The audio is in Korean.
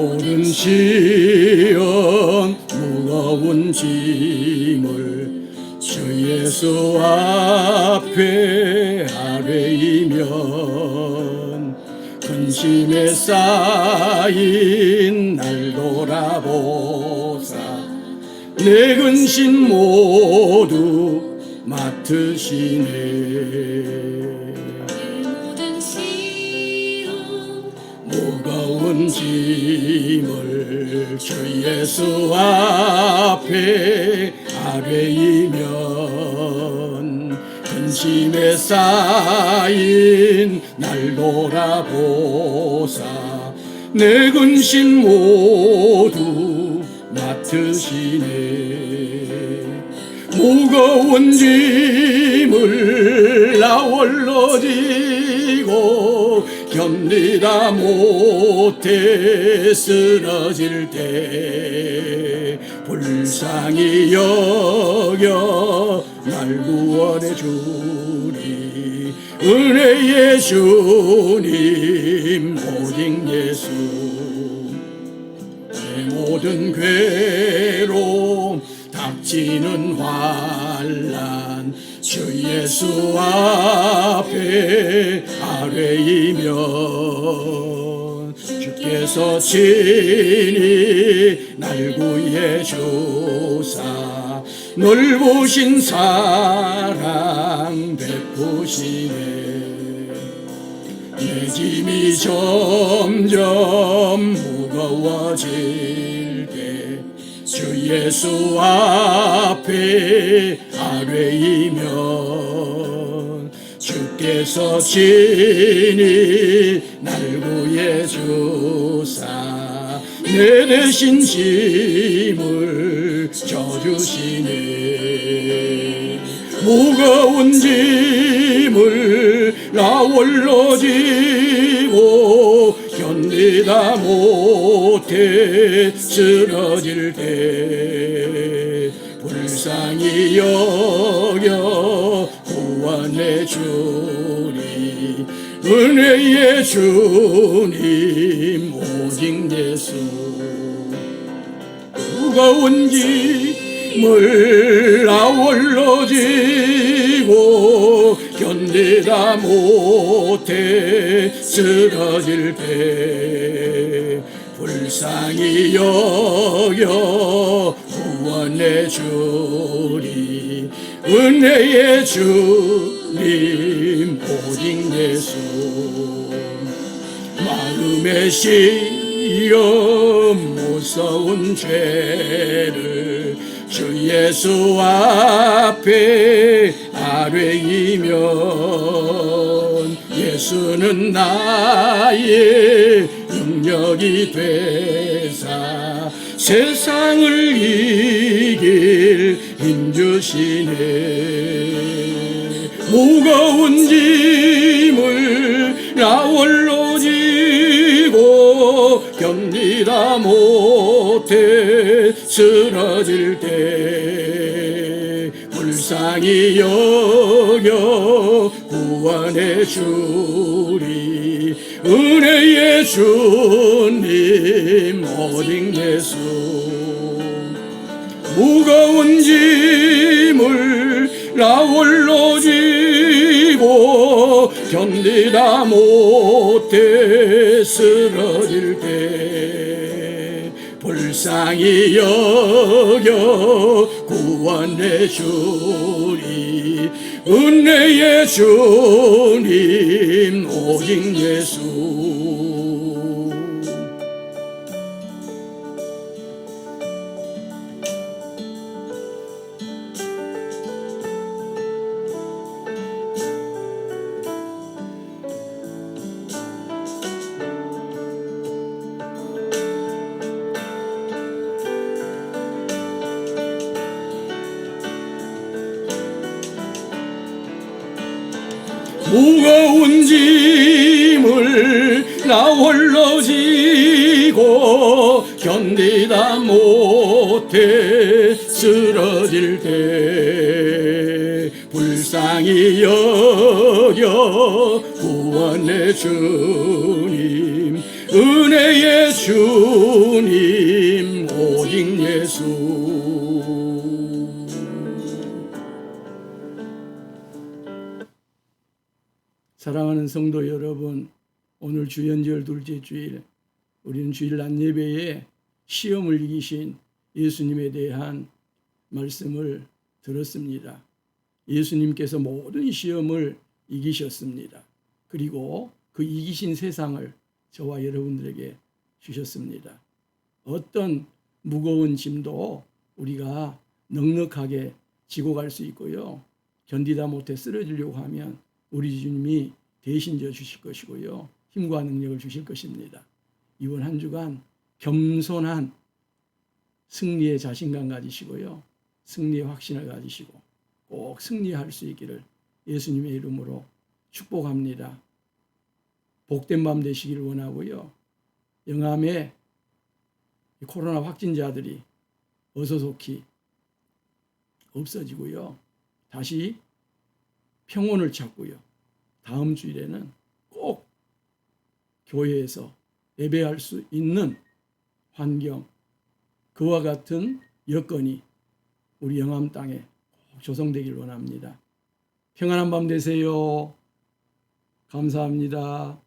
모든 시험 무거운 짐을 주 예수 앞에 아뢰이면 근심에 쌓인 날 돌아보사. 내 근심 모두 맡으시네 무거운 짐을 주 예수 앞에 아뢰이면 근심에 쌓인 날 돌아보사. 내 근심 모두 맡으시네. 무거운 짐을 나 홀로 지 고 견디다. 못해 쓰러질 때 불쌍히 여겨 날 구원해 주리. 은혜의 주님 오직 예수. 내 모든 괴로움 닥치는 환란 주 예수 앞에 아뢰이면 주께서 친히 날 구해 주사 넓으신 사랑 베푸시네. 내 짐이 점점 무거워질 때 주 예수 앞에 아뢰이면 주께서 친히 날 구해 주사 내 대신 짐을 져주시네 무거운 짐을 나 홀로 지고 견디다 못 해 쓰러질 때 불쌍히 여겨 구원해 주리. 은혜의 주님 오직 예수. 무거운 짐을 나 홀로 지고 견디다 못해 쓰러질 때 불쌍히 여겨 구원해 주리 은혜의 주님 오직 예수 마음의 시험 무서운 죄를 주 예수 앞에 아뢰이면 예수는 나의 능력이 되사 세상을 이길 힘 주시네. 무거운 짐을 나 홀로 지고 견디다 못해 쓰러질 때. 불쌍히 여겨 구원해 주리. 은혜의 주님 오직 예수? 무거운 짐을 나 홀로 지고 견디다 못해 쓰러질 때 불쌍히 여겨 구원해 주리. 은혜의 주님 오직 예수 무거운 짐을 나 홀로 지고 견디다 못해 쓰러질 때 불쌍히 여겨 구원해 주님 은혜의 주 주님 성도 여러분 오늘 주연절 둘째 주일 우리는 주일 낮 예배에 시험을 이기신 예수님에 대한 말씀을 들었습니다. 예수님께서 모든 시험을 이기셨습니다. 그리고 그 이기신 세상을 저와 여러분들에게 주셨습니다. 어떤 무거운 짐도 우리가 넉넉하게 지고 갈 수 있고요. 견디다 못해 쓰러지려고 하면 우리 주님이 대신 져 주실 것이고요. 힘과 능력을 주실 것입니다. 이번 한 주간 겸손한 승리의 자신감 가지시고요. 승리의 확신을 가지시고 꼭 승리할 수 있기를 예수님의 이름으로 축복합니다. 복된 밤 되시기를 원하고요. 영암의 이 코로나 확진자들이 어서 속히 없어지고요. 다시 평온을 찾고요. 다음 주일에는 꼭 교회에서 예배할 수 있는 환경, 그와 같은 여건이 우리 영암 땅에 꼭 조성되길 원합니다. 평안한 밤 되세요. 감사합니다.